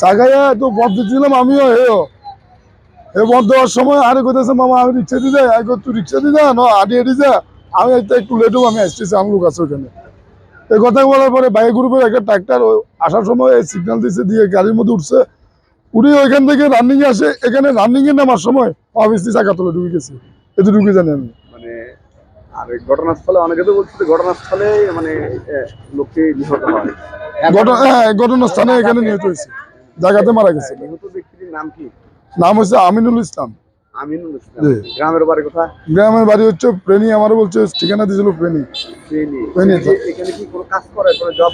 চা খাইয়া তো বদ দিচ্ছিলাম আমিও হেও। এ বদ দেওয়ার সময় আরে কোথাছে মামা আমি রিক্সা আগে তুই রিক্সা ন আডি যা। আমি একটু লেট হব আমি আসতেছি আমি লোক আছে ওখানে। এই কথা বলার পরে বাইক গ্রুপের একটা ট্রাক্টর আসার সময় সিগন্যাল দিচ্ছে দিয়ে গাড়ির মধ্যে উঠছে। উঠে ওইখান থেকে রানিং আসে এখানে রানিং এ নামার সময় অফিস চাকা তোলে ঢুকে গেছি। এতে ঢুকে জানি আমি। মানে আর এই ঘটনাস্থলে অনেকে তো বলছে ঘটনাস্থলে মানে এ, লোকটি নিহত হ্যাঁ। ঘটনাস্থানে এখানে নিহত হয়েছে। জায়গাতে মারা গেছে। নাম হচ্ছে আমিনুল ইসলাম। গ্রামের বাড়ি কোথায়? গ্রামের বাড়ি হচ্ছে প্রেনী আমারও বলছে ঠিকানা দিয়েছিল প্রেনী।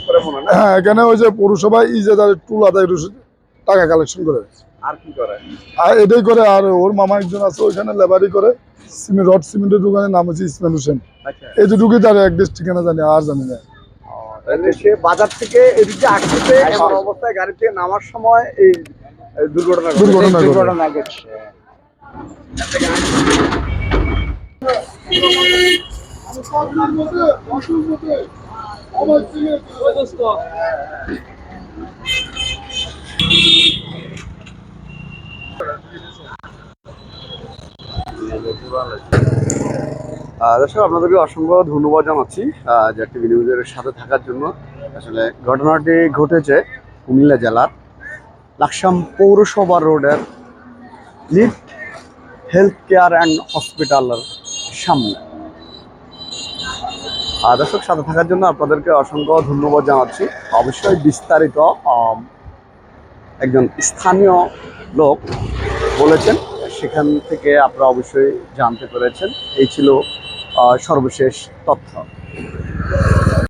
করে মনে হয় না? হ্যাঁ এখানে ওই যে পৌরসভায় ইজাদার টুল আদায় টাকা কালেকশন করে। আর কি করে? আর এটাই করে আর ওর মামা একজন আছে ওইখানে লেবারি করে। সিমেন্ট রড সিমেন্টের দোকানের নাম হচ্ছে ইসমাইল হোসেন। আচ্ছা। এই দুটোকে তার এক দেশ ঠিকানা জানি আর জানি না। সে বাজার থেকে এদিকে আসতেছে এমন অবস্থায় গাড়ি থেকে নামার সময় এই দুর্ঘটনা দুর্ঘটনা ঘটে। দুর্ঘটনা ঘটছে। আহ, দর্শক, আপনাদেরকে অসংখ্য ধন্যবাদ জানাচ্ছি যে টিভি নিউজের সাথে থাকার জন্য। আসলে ঘটনাটি ঘটেছে কুমিল্লা জেলার লাকসাম পৌরসভা রোডের লিফট হেলথ কেয়ার অ্যান্ড হসপিটালের সামনে। দর্শক, সাথে থাকার জন্য আপনাদেরকে অসংখ্য ধন্যবাদ জানাচ্ছি। অবশ্যই বিস্তারিত একজন স্থানীয় লোক বলেছেন, সেখান থেকে আপনারা অবশ্যই জানতে পেরেছেন। এই ছিল সর্বশেষ তথ্য।